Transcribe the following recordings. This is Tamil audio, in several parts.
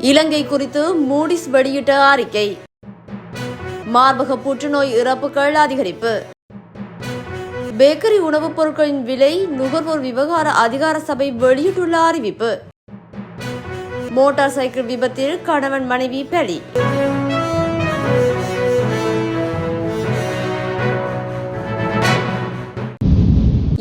இலங்கை குறித்து மூடிஸ் வெளியிட்ட அறிக்கை. மார்பக புற்றுநோய் இறப்புகள் அதிகரிப்பு. பேக்கரி உணவுப் பொருட்களின் விலை நுகர்வோர் விவகார அதிகார சபை வெளியிட்டுள்ள அறிவிப்பு. மோட்டார் சைக்கிள் விபத்தில் கணவன் மனைவி பலி.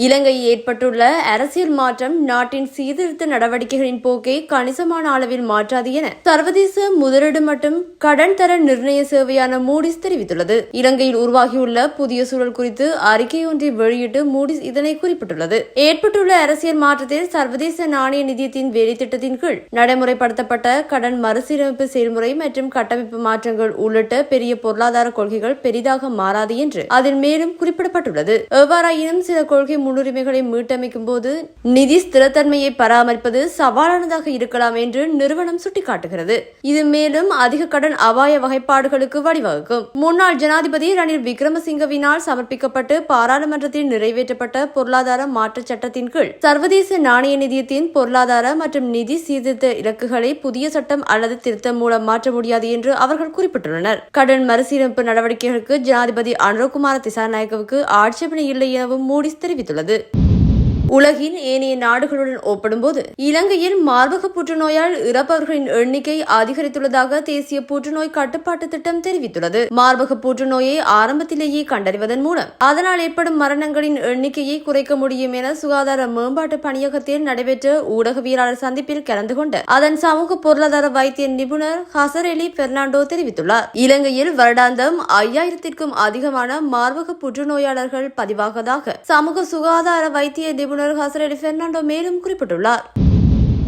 இலங்கையில் ஏற்பட்டுள்ள அரசியல் மாற்றம் நாட்டின் சீர்திருத்த நடவடிக்கைகளின் போக்கை கணிசமான அளவில் மாற்றாது என சர்வதேச முதலீடு மற்றும் கடன் தர நிர்ணய சேவையான மூடிஸ் தெரிவித்துள்ளது. இலங்கையில் உருவாகியுள்ள புதிய சூழல் குறித்து அறிக்கை ஒன்றை வெளியிட்டு மூடிஸ் இதனை குறிப்பிட்டுள்ளது. ஏற்பட்டுள்ள அரசியல் மாற்றத்தில் சர்வதேச நாணய நிதியத்தின் வேலைத்திட்டத்தின் கீழ் நடைமுறைப்படுத்தப்பட்ட கடன் மறுசீரமைப்பு செயல்முறை மற்றும் கட்டமைப்பு மாற்றங்கள் உள்ளிட்ட பெரிய பொருளாதார கொள்கைகள் பெரிதாக மாறாது என்று அதில் மேலும் குறிப்பிடப்பட்டுள்ளது. எவ்வாறாயினும் சில கொள்கை முன்னுரிமைகளை மீட்டமைக்கும் போது நிதி ஸ்திரத்தன்மையை பராமரிப்பது சவாலானதாக இருக்கலாம் என்று நிறுவனம் சுட்டிக்காட்டுகிறது. இது மேலும் அதிக கடன் அபாய வகைப்பாடுகளுக்கு வழிவகுக்கும். முன்னாள் ஜனாதிபதி ரணில் விக்ரமசிங்கவினால் சமர்ப்பிக்கப்பட்டு பாராளுமன்றத்தில் நிறைவேற்றப்பட்ட பொருளாதார மாற்ற சட்டத்தின் கீழ் சர்வதேச நாணய நிதியத்தின் பொருளாதார மற்றும் நிதி சீர்திருத்த இலக்குகளை புதிய சட்டம் அல்லது திருத்தம் மூலம் மாற்ற முடியாது என்று அவர்கள் குறிப்பிட்டுள்ளனர். கடன் மறுசீரமைப்பு நடவடிக்கைகளுக்கு ஜனாதிபதி அனுரகுமார திசாநாயக்கவுக்கு ஆட்சேபனை இல்லை எனவும் மூடிஸ் தெரிவித்துள்ளது உலகின் ஏனைய நாடுகளுடன் ஒப்பிடும்போது இலங்கையில் மார்பக புற்றுநோயால் இறப்பவர்களின் எண்ணிக்கை அதிகரித்துள்ளதாக தேசிய புற்றுநோய் கட்டுப்பாட்டு திட்டம் தெரிவித்துள்ளது. மார்பக புற்றுநோயை ஆரம்பத்திலேயே கண்டறிவதன் மூலம் அதனால் ஏற்படும் மரணங்களின் எண்ணிக்கையை குறைக்க முடியும் என சுகாதார மேம்பாட்டு பணியகத்தில் நடைபெற்ற ஊடகவியலாளர் சந்திப்பில் கலந்து கொண்ட அதன் சமூக பொருளாதார வைத்திய நிபுணர் ஹசரெலி பெர்னாண்டோ தெரிவித்துள்ளார். இலங்கையில் வருடாந்தம் ஐயாயிரத்திற்கும் அதிகமான மார்பக புற்றுநோயாளர்கள் பதிவாகதாக சமூக சுகாதார வைத்திய நிபுணர் ஹசரெலி பெர்னாண்டோ மேலும் குறிப்பிட்டுள்ளார்.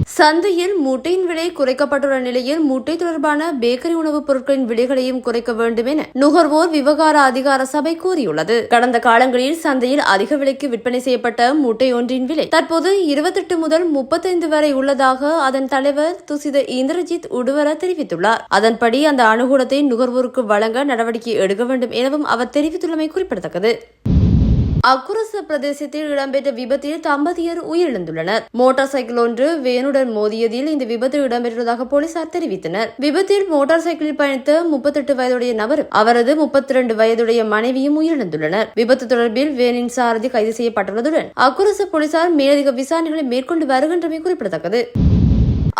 சந்தையில் முட்டையின் விலை குறைக்கப்பட்டுள்ள நிலையில் முட்டை தொடர்பான பேக்கரி உணவுப் பொருட்களின் விலைகளையும் குறைக்க வேண்டும் என நுகர்வோர் விவகார அதிகார சபை கூறியுள்ளது. கடந்த காலங்களில் சந்தையில் அதிக விலைக்கு விற்பனை செய்யப்பட்ட முட்டை ஒன்றின் விலை தற்போது இருபத்தெட்டு முதல் முப்பத்தைந்து வரை உள்ளதாக அதன் தலைவர் துசித இந்திரஜித் உடுவர தெரிவித்துள்ளார். அதன்படி அந்த அனுகூலத்தை நுகர்வோருக்கு வழங்க நடவடிக்கை எடுக்க வேண்டும் எனவும் அவர் தெரிவித்துள்ளமை குறிப்பிடத்தக்கது. அக்குரச பிரதேசத்தில் இடம்பெற்ற விபத்தில் தம்பதியர் உயிரிழந்துள்ளனர். மோட்டார் சைக்கிள் ஒன்று வேனுடன் மோதியதில் இந்த விபத்து இடம்பெற்றதாக போலீசார் தெரிவித்தனர். விபத்தில் மோட்டார் சைக்கிளில் பயணித்த முப்பத்தெட்டு வயதுடைய நபரும் அவரது முப்பத்தி இரண்டு வயதுடைய மனைவியும் உயிரிழந்துள்ளனர். விபத்து தொடர்பில் வேனின் சாரதி கைது செய்யப்பட்டுள்ளதுடன் அக்குரச போலீசார் மேலதிக விசாரணைகளை மேற்கொண்டு வருகின்றமை குறிப்பிடத்தக்கது.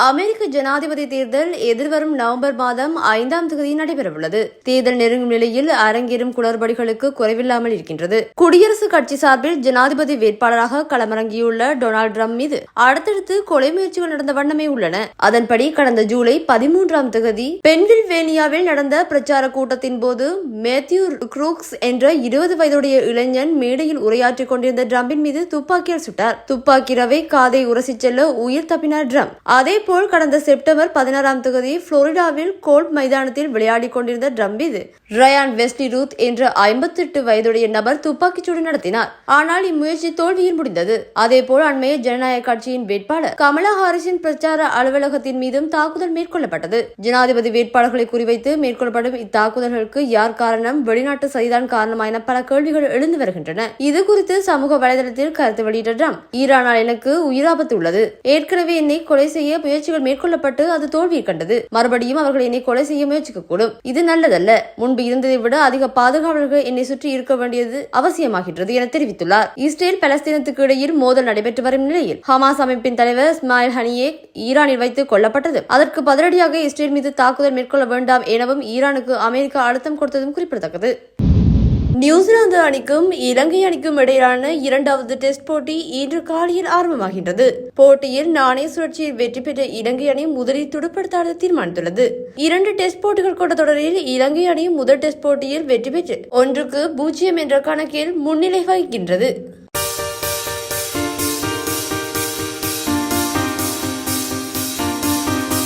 அமெரிக்க ஜனாதிபதி தேர்தல் எதிர்வரும் நவம்பர் மாதம் ஐந்தாம் தேதி நடைபெறவுள்ளது. தேர்தல் நெருங்கும் நிலையில் அரங்கேறும் குளறுபடிகளுக்கு குறைவில்லாமல் இருக்கின்றது. குடியரசுக் கட்சி சார்பில் ஜனாதிபதி வேட்பாளராக களமிறங்கியுள்ள டொனால்டு ட்ரம்ப் மீது அடுத்தடுத்து கொலை முயற்சிகள் நடந்த வண்ணமே உள்ளன. அதன்படி கடந்த ஜூலை பதிமூன்றாம் தேதி பென்சில்வேனியாவில் நடந்த பிரச்சார கூட்டத்தின் போது மேத்யூ குரூக்ஸ் என்ற இருபது வயதுடைய இளைஞன் மேடையில் உரையாற்றிக் கொண்டிருந்த ட்ரம்பின் மீது துப்பாக்கியால் சுட்டார். துப்பாக்கி ரவை காதை உரசிச் செல்ல உயிர் தப்பினார் ட்ரம்ப். அதே அதேபோல் கடந்த செப்டம்பர் பதினாறாம் தொகுதி புளோரிடாவில் கோல்ட் மைதானத்தில் விளையாடிக் கொண்டிருந்த ட்ரம்ப் இது ரயான் வெஸ்டி ரூத் என்ற ஐம்பத்தெட்டு வயதுடைய நபர் துப்பாக்கிச்சூடு நடத்தினார். ஆனால் இம்முயற்சி தோல்வியில் முடிந்தது. அதேபோல் அண்மைய ஜனநாயக கட்சியின் வேட்பாளர் கமலா ஹாரிஸின் பிரச்சார அலுவலகத்தின் மீதும் தாக்குதல் மேற்கொள்ளப்பட்டது. ஜனாதிபதி வேட்பாளர்களை குறிவைத்து மேற்கொள்ளப்படும் இத்தாக்குதல்களுக்கு யார் காரணம் வெளிநாட்டு சதிதான் காரணமா என பல கேள்விகள் எழுந்து வருகின்றன. இது குறித்து சமூக வலைதளத்தில் கருத்து வெளியிட்ட ட்ரம்ப் ஈரானால் எனக்கு உயிராபத்து உள்ளது. ஏற்கனவே என்னை கொலை செய்ய முயற்சிகள் மேற்கொள்ளப்பட்டு அது தோல்வியை கண்டது. மறுபடியும் அவர்கள் என்னை கொலை செய்ய முயற்சிக்கக்கூடும். இது நல்லதல்ல. முன்பு இருந்ததை விட அதிக பாதுகாவலர்கள் என்னை சுற்றி இருக்க வேண்டியது அவசியமாகின்றது என தெரிவித்துள்ளார். இஸ்ரேல் பலஸ்தீனத்துக்கு இடையில் மோதல் நடைபெற்று வரும் நிலையில் ஹமாஸ் அமைப்பின் தலைவர் இஸ்மாயில் ஹனியே ஈரானில் வைத்து கொல்லப்பட்டது. அதற்கு பதிலடியாக இஸ்ரேல் மீது தாக்குதல் மேற்கொள்ள வேண்டாம் எனவும் ஈரானுக்கு அமெரிக்கா அழுத்தம் கொடுத்ததும் குறிப்பிடத்தக்கது. நியூசிலாந்து அணிக்கும் இலங்கை அணிக்கும் இடையிலான இரண்டாவது டெஸ்ட் போட்டி இன்று காலையில் ஆரம்பமாகின்றது. போட்டியில் நாணய சுழற்சியில் வெற்றி பெற்ற இலங்கை அணி முதலில் துடுப்படுத்தாட தீர்மானித்துள்ளது. இரண்டு டெஸ்ட் போட்டிகள் கொண்ட தொடரில் இலங்கை அணி முதல் டெஸ்ட் போட்டியில் வெற்றி பெற்று ஒன்றுக்கு பூஜ்ஜியம் என்ற கணக்கில் முன்னிலை வகிக்கின்றது.